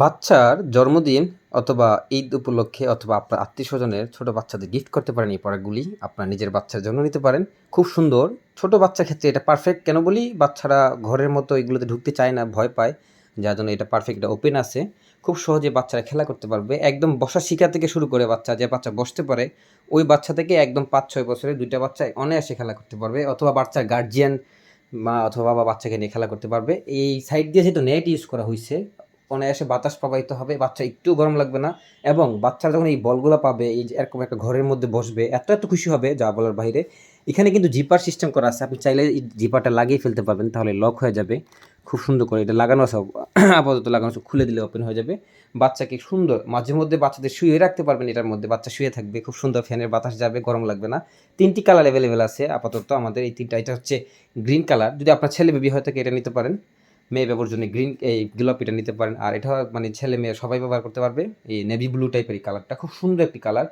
বাচ্চার জন্মদিন অথবা ঈদ উপলক্ষে অথবা আপনার আত্মীয় স্বজনের ছোটো বাচ্চাদের গিফট করতে পারেন এই প্রোডাক্টগুলি আপনার নিজের বাচ্চার জন্য নিতে পারেন। খুব সুন্দর। ছোট বাচ্চার ক্ষেত্রে এটা পারফেক্ট কেন বলি? বাচ্চারা ঘরের মতো এগুলোতে ঢুকতে চায় না, ভয় পায়। যার জন্য এটা পারফেক্ট এটা ওপেন আছে। খুব সহজে বাচ্চারা খেলা করতে পারবে। একদম বসা শিখা থেকে শুরু করে বাচ্চা, যে বাচ্চা বসতে পারে, ওই বাচ্চা থেকে একদম পাঁচ ছয় বছরের দুইটা বাচ্চা অনায়াসে খেলা করতে পারবে। অথবা বাচ্চার গার্জিয়ান মা অথবা বাবা বাচ্চাকে নিয়ে খেলা করতে পারবে। এই সাইড দিয়ে যেহেতু নেট ইউজ করা হয়েছে অনায়াসে বাতাস প্রবাহিত হবে, বাচ্চা একটু গরম লাগবে না এবং বাচ্চারা যখন এই বলগুলো পাবে, এই এরকম একটা ঘরের মধ্যে বসবে, এত এত খুশি হবে, যা বলার বাইরে। এখানে কিন্তু জিপার সিস্টেম করা আছে, আপনি চাইলে এই জিপারটা লাগিয়ে ফেলতে পারবেন, তাহলে লক হয়ে যাবে। খুব সুন্দর করে এটা লাগানো আছে, আপাতত লাগানো আছে, খুলে দিলে ওপেন হয়ে যাবে। বাচ্চাকে সুন্দর, মাঝে মধ্যে বাচ্চাদের শুয়ে রাখতে পারবেন, এটার মধ্যে বাচ্চা শুয়ে থাকবে, খুব সুন্দর ফ্যানের বাতাস যাবে, গরম লাগবে না। তিনটি কালার অ্যাভেলেবেল আছে, আপাতত আমাদের এই তিনটা, এটা হচ্ছে গ্রিন কালার যদি আপনার ছেলে বেবি হয় এটা নিতে পারেন। মেয়ে ব্যবহার জন্য গ্রিন এই গোলাপিটা নিতে পারেন। আর এটা মানে ছেলে মেয়ে সবাই ব্যবহার করতে পারবে। এই নেভি ব্লু টাইপের কালারটা খুব সুন্দর একটি কালার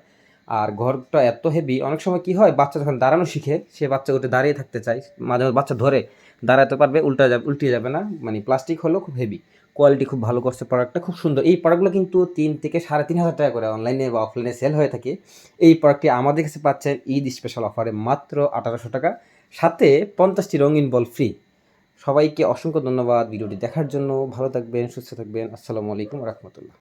আর ঘরটা এত হেভি অনেক সময় কি হয়, বাচ্চা যখন দাঁড়ানো শিখে, সে বাচ্চা উঠে দাঁড়িয়ে থাকতে চায়। মাঝে মাঝে বাচ্চা ধরে দাঁড়াতে পারবে, উল্টা যাবে উল্টে যাবে না। মানে প্লাস্টিক হলেও খুব হেভি কোয়ালিটি খুব ভালো করছে প্রোডাক্টটা খুব সুন্দর। এই প্রোডাক্টগুলো কিন্তু তিন থেকে সাড়ে তিন হাজার টাকা করে অনলাইনে বা অফলাইনে সেল হয়ে থাকে। এই প্রোডাক্টটি আমাদের কাছে পাচ্ছেন ঈদ স্পেশাল অফারে মাত্র আঠারোশো টাকা। সাথে পঞ্চাশটি রঙিন বল ফ্রি সবাইকে অসংখ্য ধন্যবাদ। ভিডিওটি দেখার জন্য ভালো থাকবেন সুস্থ থাকবেন। আসসালামু আলাইকুম রহমতুল্লাহ।